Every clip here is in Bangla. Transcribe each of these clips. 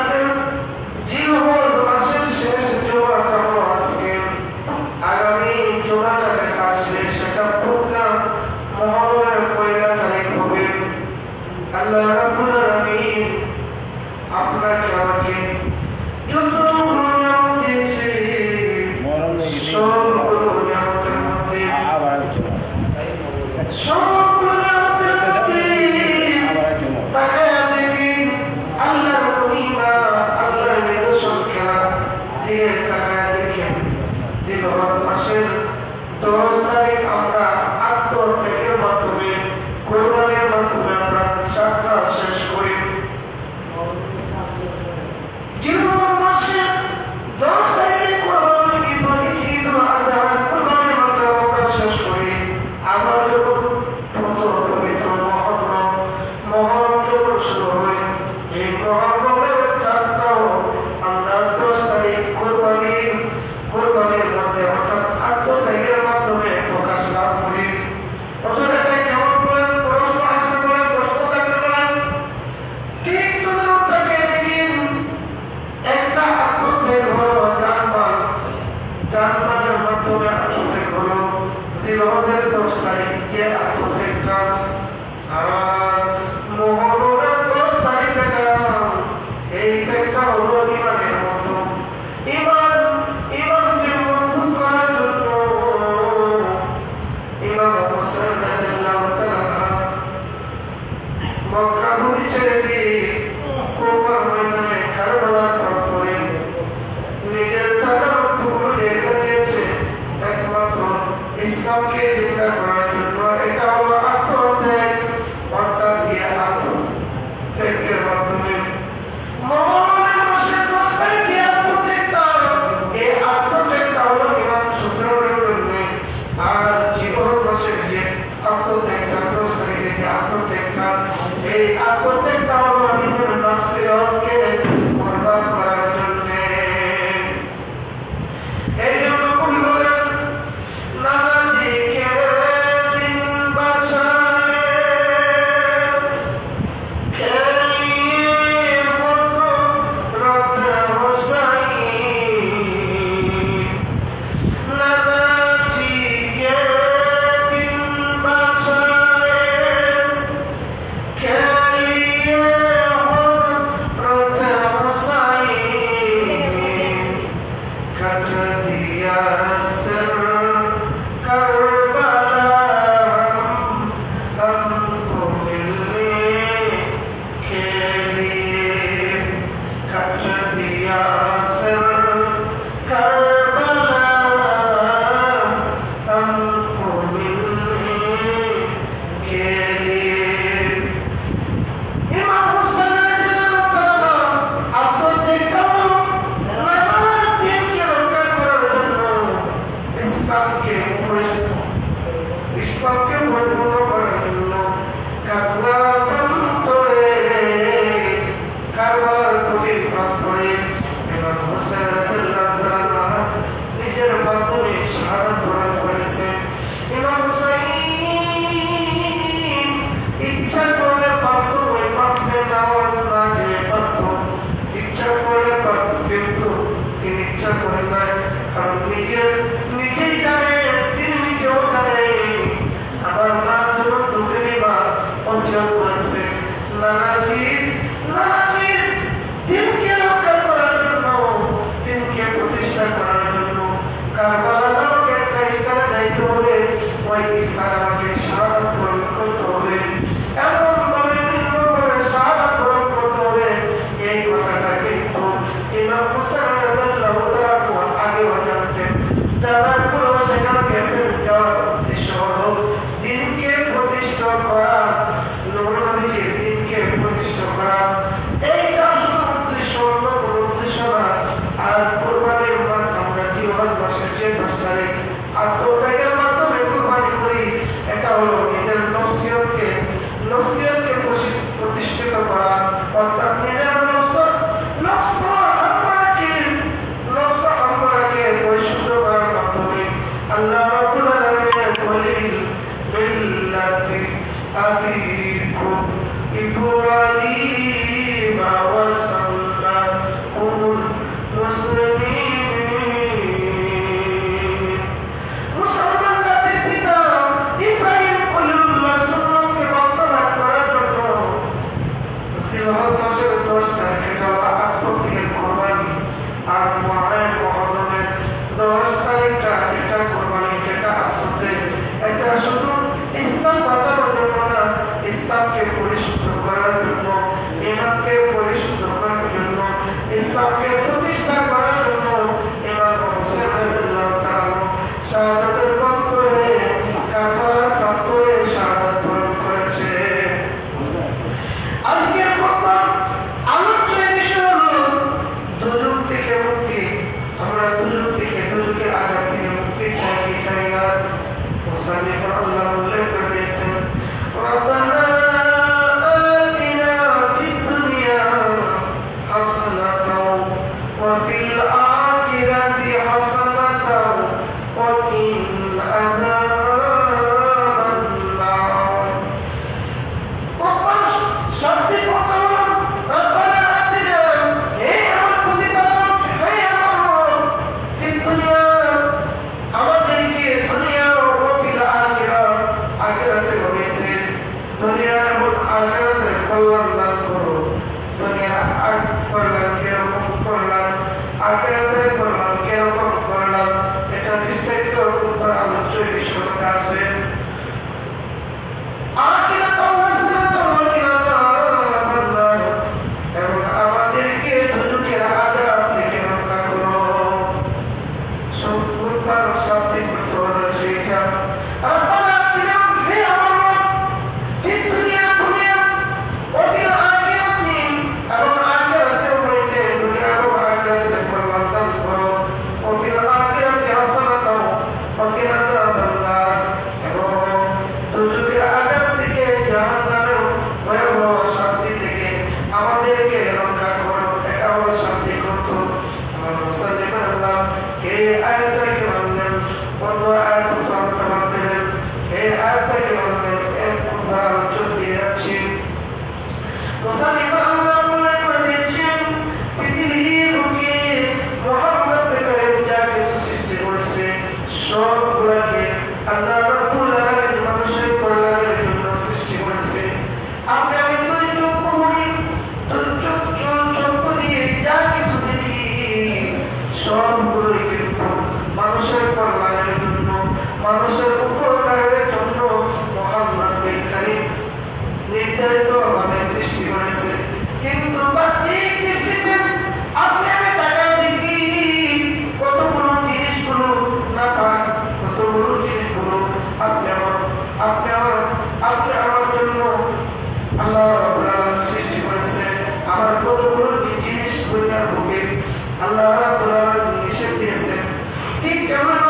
আর বিচারের করেন নাই কারণ নিজের নিজেই শুধু কেমন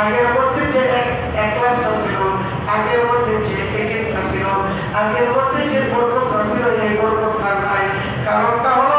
আগের মধ্যে যে এক রাস্তা ছিল, আগের মধ্যে যে একটা ছিল আগের মধ্যে যে বরকত ছিল, এই বরকত নাই। কারণটা হল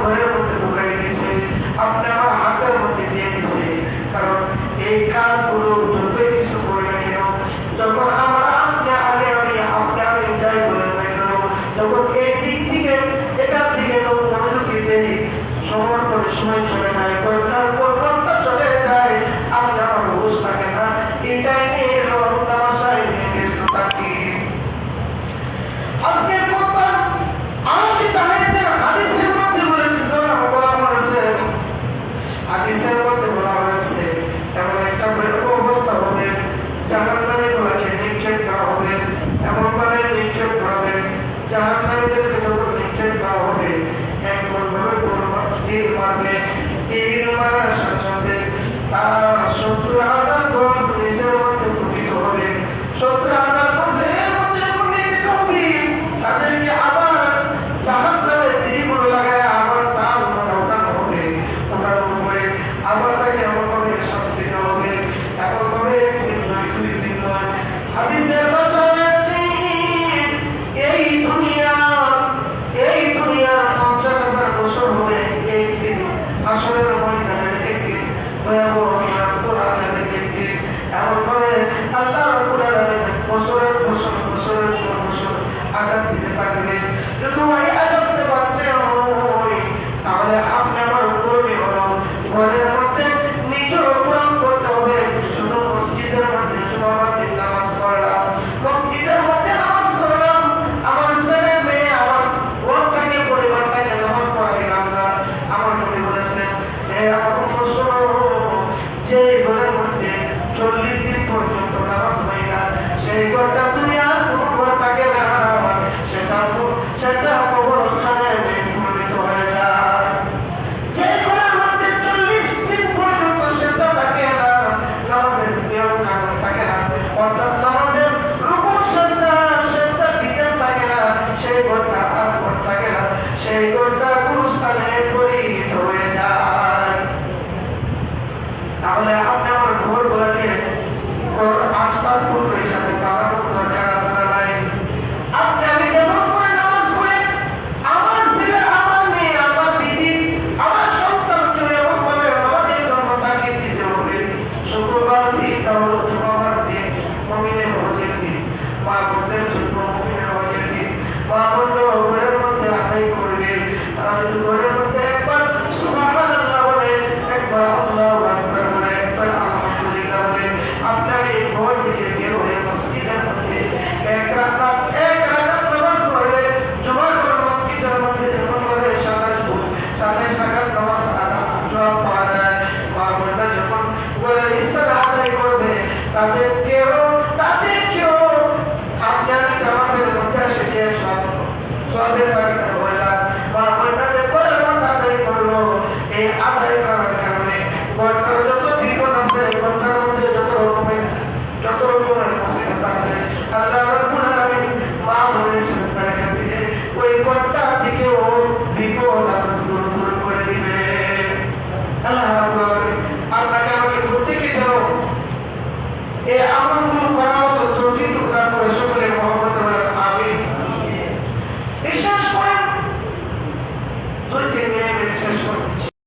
ঘরের মধ্যে ঢুকাই দিয়েছে আপনার হাতের মধ্যে দিয়ে দিছে। কারণ এই কাজ তারা সত্তর হাজার গজ নিচের মধ্যে পতিত হলেন সত্তর